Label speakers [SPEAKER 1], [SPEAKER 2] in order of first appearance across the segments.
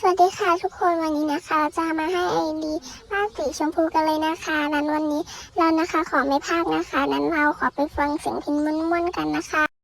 [SPEAKER 1] สวัสดีค่ะทุกคนวันนี้นะคะ เราจะมาให้ไอดีวาดสีชมพูกันเลยนะคะ นั้นวันนี้เรานะคะขอไม่พลาดนะคะ นั้นเราขอไปฟังเสียงพินม้วนๆกันนะคะ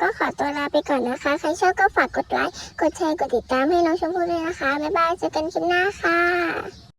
[SPEAKER 1] ก็ขอตัวลาไปก่อนนะคะ ใครชอบก็ฝากกดไลค์ กดแชร์ กดติดตามให้น้องชมพู่ด้วยนะคะ บ๊ายบาย เจอกันคลิปหน้าค่ะ